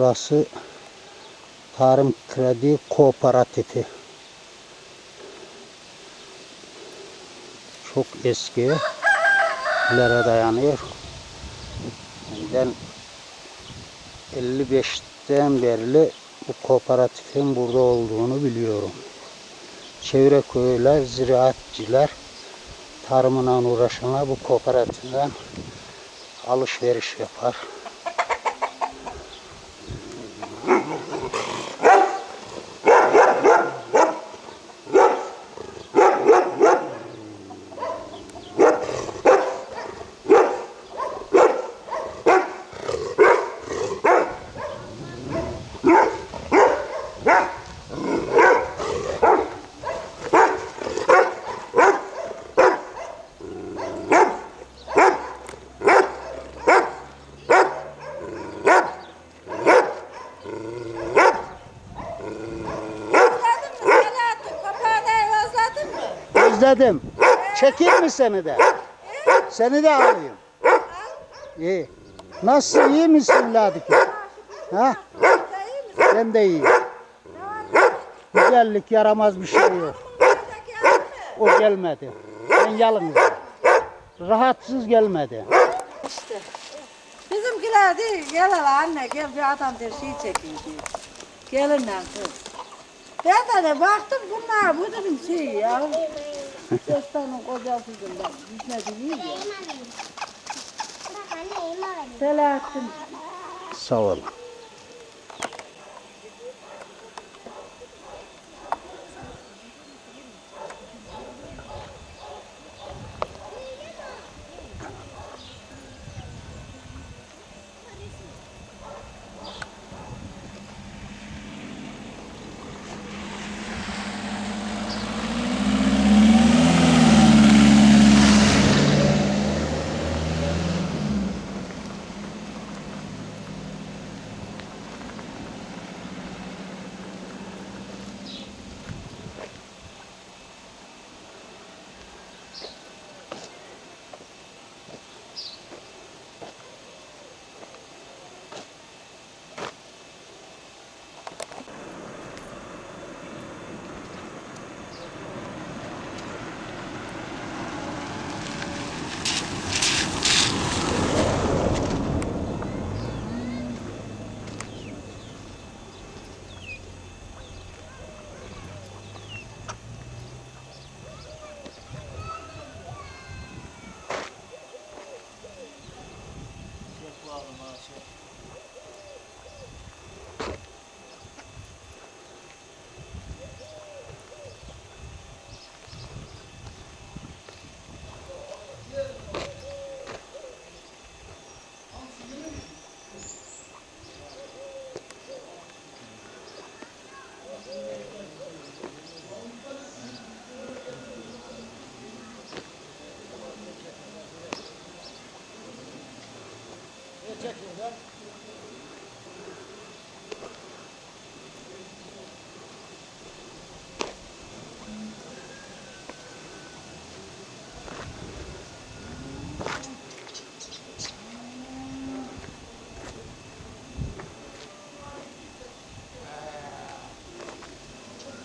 Burası Tarım Kredi Kooperatifi. Çok eski. Lere dayanıyor. Ben 55'ten beri bu kooperatifin burada olduğunu biliyorum. Çevre köyler, ziraatçiler, tarımla uğraşanlar bu kooperatiften alışveriş yapar. Özledin mi Selahattin? Papağanayı özledin mi? Özledim. Çekeyim mi seni de? Seni de alayım. İyi. Nasılsın? iyi misin Ladiki? Ha? Ben de iyiyim. Güzellik yaramaz bir şey yok. O gelmedi. Ben yalnızım. Rahatsız gelmedi. İşte. Bizimkiler değil. Gel hele anne gel bir adam der şey çekeyim diyor. Gelinle kız. Ben de baktım bunlar bu dedim şey ya. Destanın kocasıydım ben. Gitmedi değil ya. Selahattin. Sağ ol.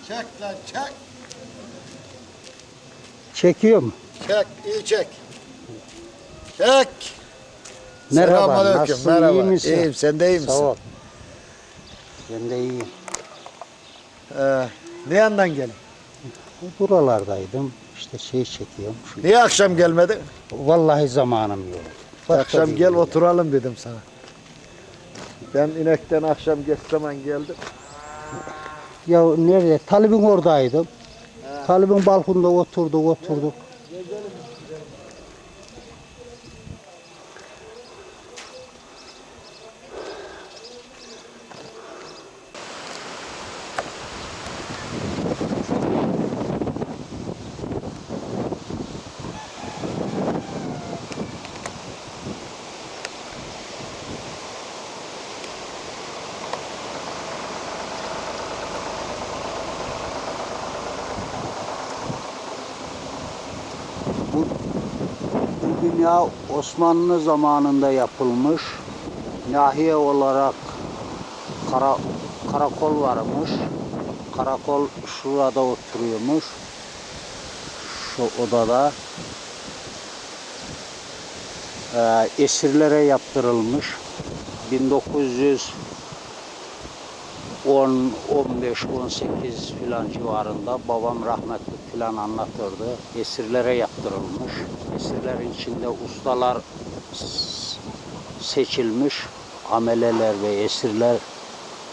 Çek lan çek. Çekiyorum. Çek iyi çek. Çek. Merhaba. Selamünaleyküm, Nasılsın? merhaba. iyi misin? İyiyim, sen de iyi Sağ misin? ol. Ben de iyiyim. Ee, ne yandan gelin? Buralardaydım. İşte şey çekiyorum. Şu- Niye akşam gelmedin? Vallahi zamanım yok. Başka akşam bir gel yer. oturalım dedim sana. Ben inekten akşam geç zaman geldim. Ya nerede? Talib'in oradaydım. Talib'in balkonda oturduk oturduk. Bina Osmanlı zamanında yapılmış. Nahiye olarak kara, karakol varmış. Karakol şurada oturuyormuş. Şu odada. Ee, esirlere yaptırılmış. 1900 10, 15, 18 filan civarında babam rahmetli filan anlatırdı. Esirlere yaptırılmış. Esirlerin içinde ustalar seçilmiş. Ameleler ve esirler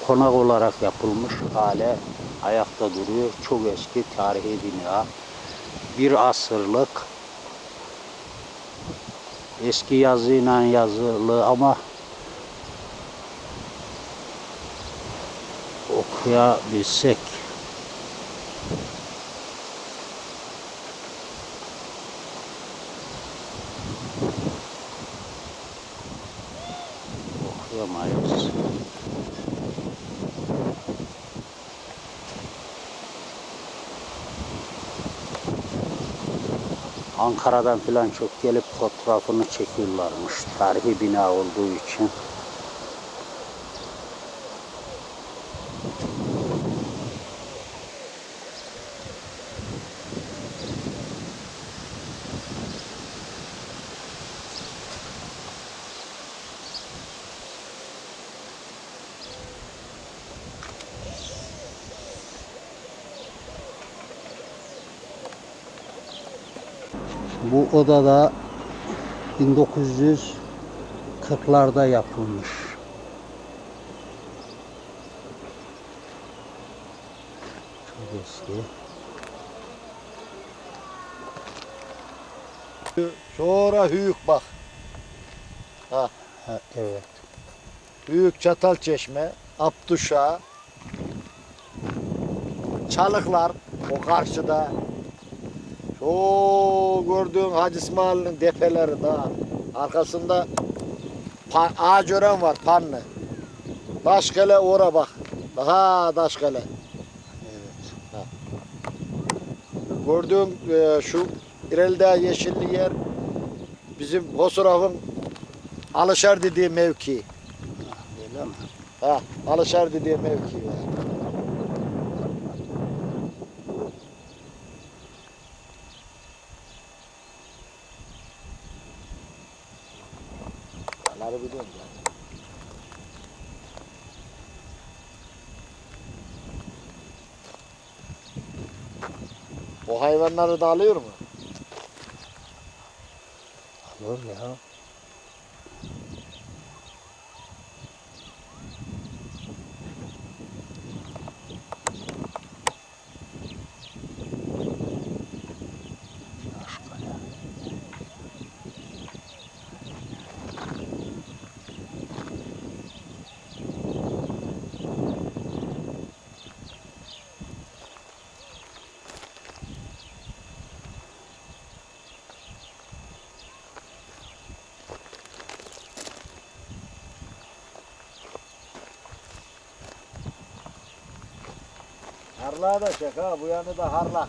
konak olarak yapılmış hale ayakta duruyor. Çok eski tarihi bina. Bir asırlık eski yazıyla yazılı ama okuyabilsek. Okuyamayız. Ankara'dan filan çok gelip fotoğrafını çekiyorlarmış. Tarihi bina olduğu için. Bu odada 1940'larda yapılmış. Çok eski. Sonra Hüyük bak. Ha, evet. Büyük Çatal Çeşme, Abduşa, Çalıklar o karşıda. Şu gördüğün Hacı İsmail'in depeleri daha. Arkasında pa- Ağaçören var Panlı. Daşkale ora bak. Daha Daşkale. Evet. Gördüğün e, şu ileride yeşilli yer bizim Hosuraf'ın Alışar dediği mevki. Ha, Alışar dediği mevki. Onları biliyorum ya. O hayvanları da alıyor mu? Olur ya. Harlağı da çek ha, bu yanı da harlak.